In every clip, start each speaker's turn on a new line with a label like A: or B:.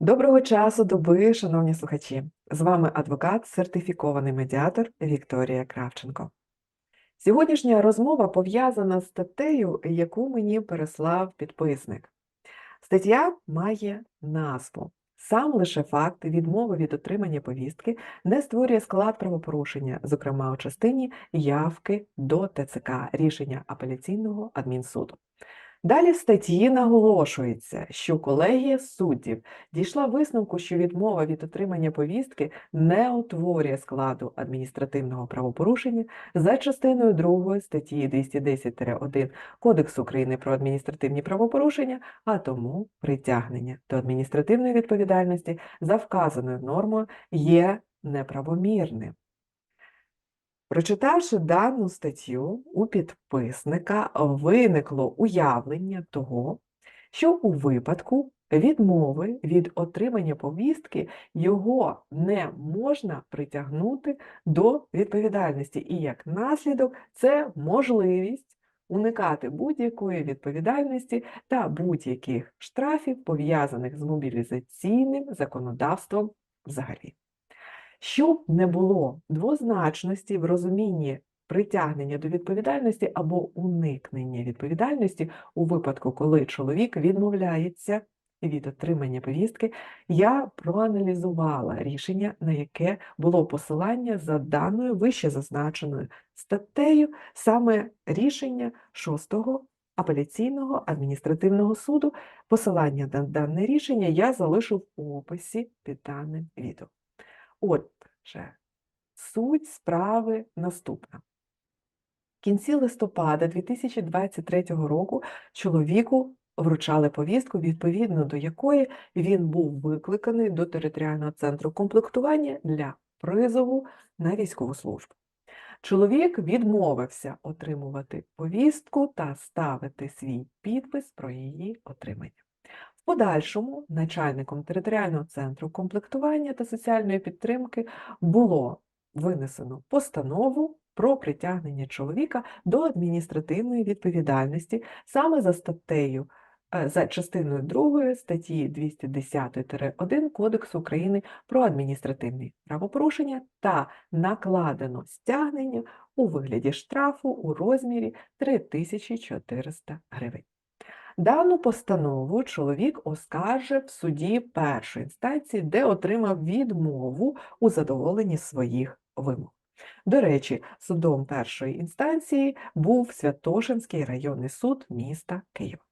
A: Доброго часу доби, шановні слухачі! З вами адвокат, сертифікований медіатор Вікторія Кравченко. Сьогоднішня розмова пов'язана з статтею, яку мені переслав підписник. Стаття має назву Сам лише факт відмови від отримання повістки не створює склад правопорушення, зокрема у частині явки до ТЦК рішення апеляційного адмінсуду. Далі в статті наголошується, що колегія суддів дійшла висновку, що відмова від отримання повістки не утворює складу адміністративного правопорушення за частиною 2 статті 210-1 Кодексу України про адміністративні правопорушення, а тому притягнення до адміністративної відповідальності за вказаною нормою є неправомірним. Прочитавши дану статтю, у підписника виникло уявлення того, що у випадку відмови від отримання повістки його не можна притягнути до відповідальності, і як наслідок це можливість уникати будь-якої відповідальності та будь-яких штрафів, пов'язаних з мобілізаційним законодавством взагалі. Щоб не було двозначності в розумінні притягнення до відповідальності або уникнення відповідальності у випадку, коли чоловік відмовляється від отримання повістки, я проаналізувала рішення, на яке було посилання за даною вище зазначеною статтею, саме рішення 6-го апеляційного адміністративного суду. Посилання на дане рішення я залишу в описі під даним відео. Отже, суть справи наступна. В кінці листопада 2023 року чоловіку вручали повістку, відповідно до якої він був викликаний до територіального центру комплектування для призову на військову службу. Чоловік відмовився отримувати повістку та ставити свій підпис про її отримання. Подальшому начальником територіального центру комплектування та соціальної підтримки було винесено постанову про притягнення чоловіка до адміністративної відповідальності саме за статтею, е, за частиною 2 статті 210-1 Кодексу України про адміністративні правопорушення та накладено стягнення у вигляді штрафу у розмірі 3400 гривень. Дану постанову чоловік оскаржив в суді першої інстанції, де отримав відмову у задоволенні своїх вимог. До речі, судом першої інстанції був Святошинський районний суд міста Києва.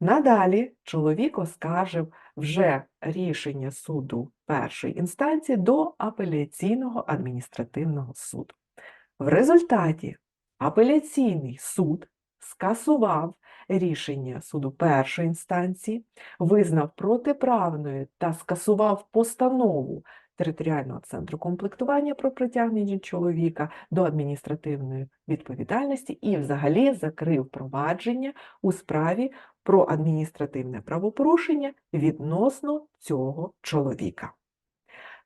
A: Надалі чоловік оскаржив вже рішення суду першої інстанції до апеляційного адміністративного суду. В результаті апеляційний суд скасував рішення суду першої інстанції, визнав протиправною та скасував постанову територіального центру комплектування про притягнення чоловіка до адміністративної відповідальності і взагалі закрив провадження у справі про адміністративне правопорушення відносно цього чоловіка.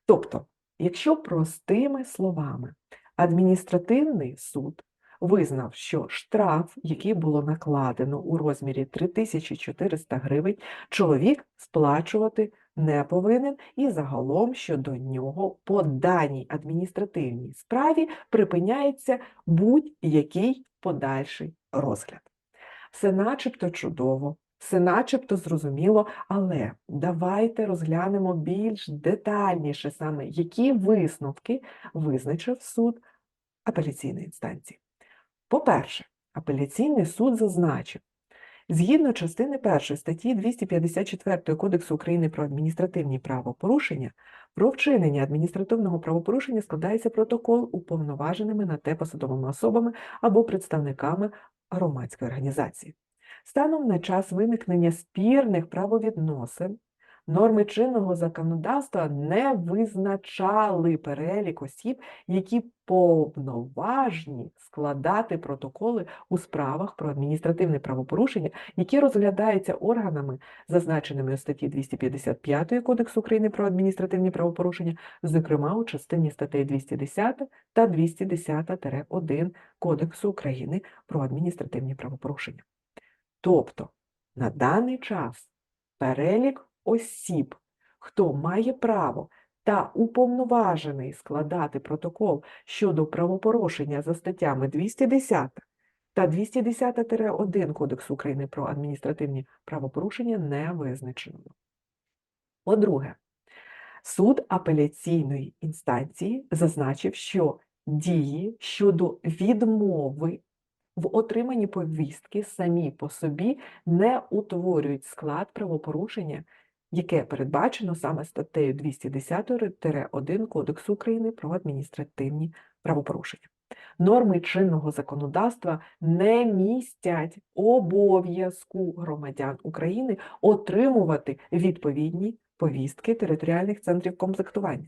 A: Тобто, якщо простими словами, адміністративний суд визнав, що штраф, який було накладено у розмірі 3400 гривень, чоловік сплачувати не повинен, і загалом щодо нього по даній адміністративній справі припиняється будь-який подальший розгляд. Все начебто чудово, все начебто зрозуміло, але давайте розглянемо більш детальніше саме, які висновки визначив суд апеляційної інстанції. По-перше, апеляційний суд зазначив, згідно частини 1 статті 254 Кодексу України про адміністративні правопорушення, про вчинення адміністративного правопорушення складається протокол уповноваженими на те посадовими особами або представниками громадської організації. Станом на час виникнення спірних правовідносин Норми чинного законодавства не визначали перелік осіб, які повноважні складати протоколи у справах про адміністративне правопорушення, які розглядаються органами, зазначеними у статті 255 Кодексу України про адміністративні правопорушення, зокрема у частині статей 210 та 210-1 Кодексу України про адміністративні правопорушення. Тобто на даний час перелік осіб, хто має право та уповноважений складати протокол щодо правопорушення за статтями 210 та 210-1 Кодексу України про адміністративні правопорушення не визначено. По-друге, суд апеляційної інстанції зазначив, що дії щодо відмови в отриманні повістки самі по собі не утворюють склад правопорушення, яке передбачено саме статтею 210-1 Кодексу України про адміністративні правопорушення. Норми чинного законодавства не містять обов'язку громадян України отримувати відповідні повістки територіальних центрів комплектування.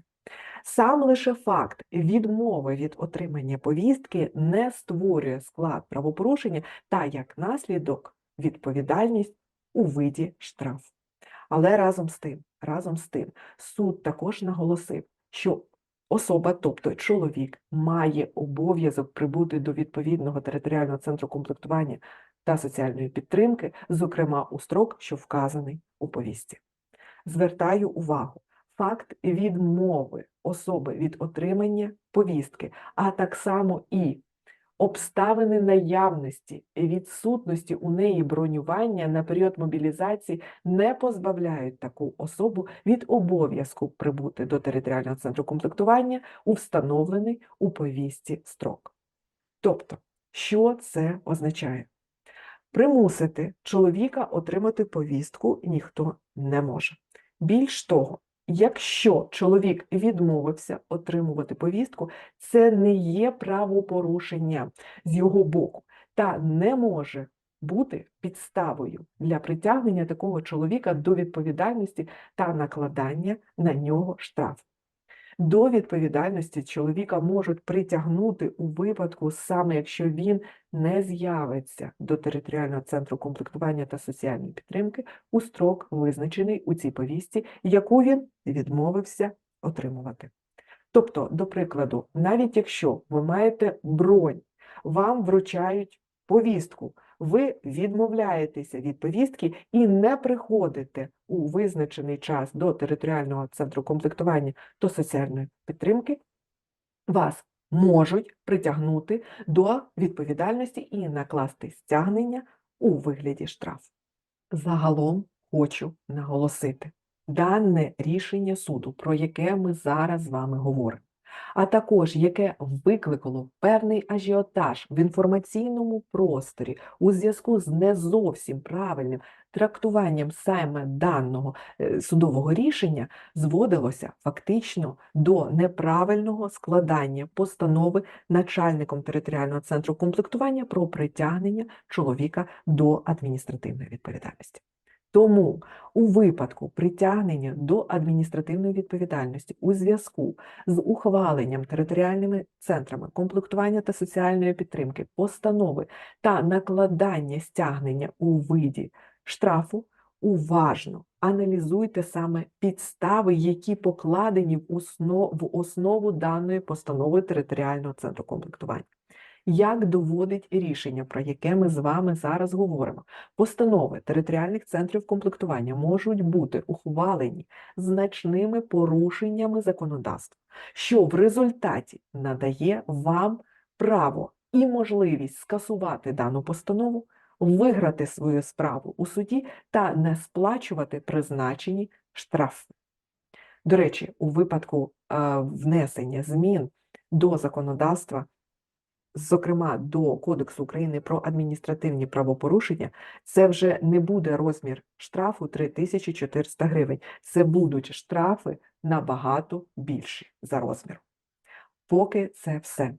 A: Сам лише факт відмови від отримання повістки не створює склад правопорушення та як наслідок відповідальність у виді штрафу. Але разом з тим, разом з тим, суд також наголосив, що особа, тобто чоловік, має обов'язок прибути до відповідного територіального центру комплектування та соціальної підтримки, зокрема у строк, що вказаний у повістці. Звертаю увагу, факт відмови особи від отримання повістки, а так само і обставини наявності і відсутності у неї бронювання на період мобілізації не позбавляють таку особу від обов'язку прибути до територіального центру комплектування у встановлений у повістці строк. Тобто, що це означає? Примусити чоловіка отримати повістку ніхто не може. Більш того, якщо чоловік відмовився отримувати повістку, це не є правопорушення з його боку та не може бути підставою для притягнення такого чоловіка до відповідальності та накладання на нього штрафу. До відповідальності чоловіка можуть притягнути у випадку, саме якщо він не з'явиться до територіального центру комплектування та соціальної підтримки у строк, визначений у цій повістці, яку він відмовився отримувати. Тобто, до прикладу, навіть якщо ви маєте бронь, вам вручають повістку, ви відмовляєтеся від повістки і не приходите у визначений час до територіального центру комплектування та соціальної підтримки, вас можуть притягнути до відповідальності і накласти стягнення у вигляді штрафу. Загалом хочу наголосити, дане рішення суду, про яке ми зараз з вами говоримо, а також яке викликало певний ажіотаж в інформаційному просторі у зв'язку з не зовсім правильним трактуванням саме даного е, судового рішення, зводилося фактично до неправильного складання постанови начальником територіального центру комплектування про притягнення чоловіка до адміністративної відповідальності. Тому у випадку притягнення до адміністративної відповідальності у зв'язку з ухваленням територіальними центрами комплектування та соціальної підтримки постанови та накладання стягнення у виді штрафу, уважно аналізуйте саме підстави, які покладені в основу, даної постанови територіального центру комплектування як доводить рішення, про яке ми з вами зараз говоримо. Постанови територіальних центрів комплектування можуть бути ухвалені значними порушеннями законодавства, що в результаті надає вам право і можливість скасувати дану постанову, виграти свою справу у суді та не сплачувати призначені штрафи. До речі, у випадку е, внесення змін до законодавства зокрема до Кодексу України про адміністративні правопорушення, це вже не буде розмір штрафу 3400 гривень. Це будуть штрафи набагато більші за розміром. Поки це все.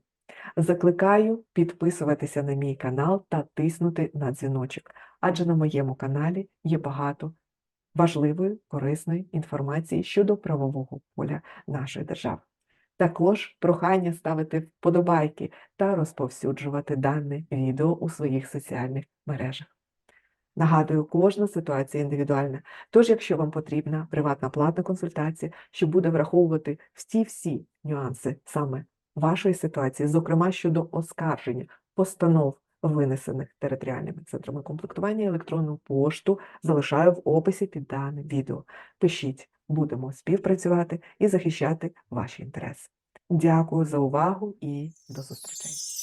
A: Закликаю підписуватися на мій канал та тиснути на дзвіночок, адже на моєму каналі є багато важливої, корисної інформації щодо правового поля нашої держави. Також прохання ставити вподобайки та розповсюджувати дане відео у своїх соціальних мережах. Нагадую, кожна ситуація індивідуальна, тож, якщо вам потрібна приватна платна консультація, що буде враховувати всі-всі нюанси саме вашої ситуації, зокрема щодо оскарження постанов винесених територіальними центрами комплектування електронну пошту залишаю в описі під даним відео. Пишіть, будемо співпрацювати і захищати ваші інтереси. Дякую за увагу і до зустрічей!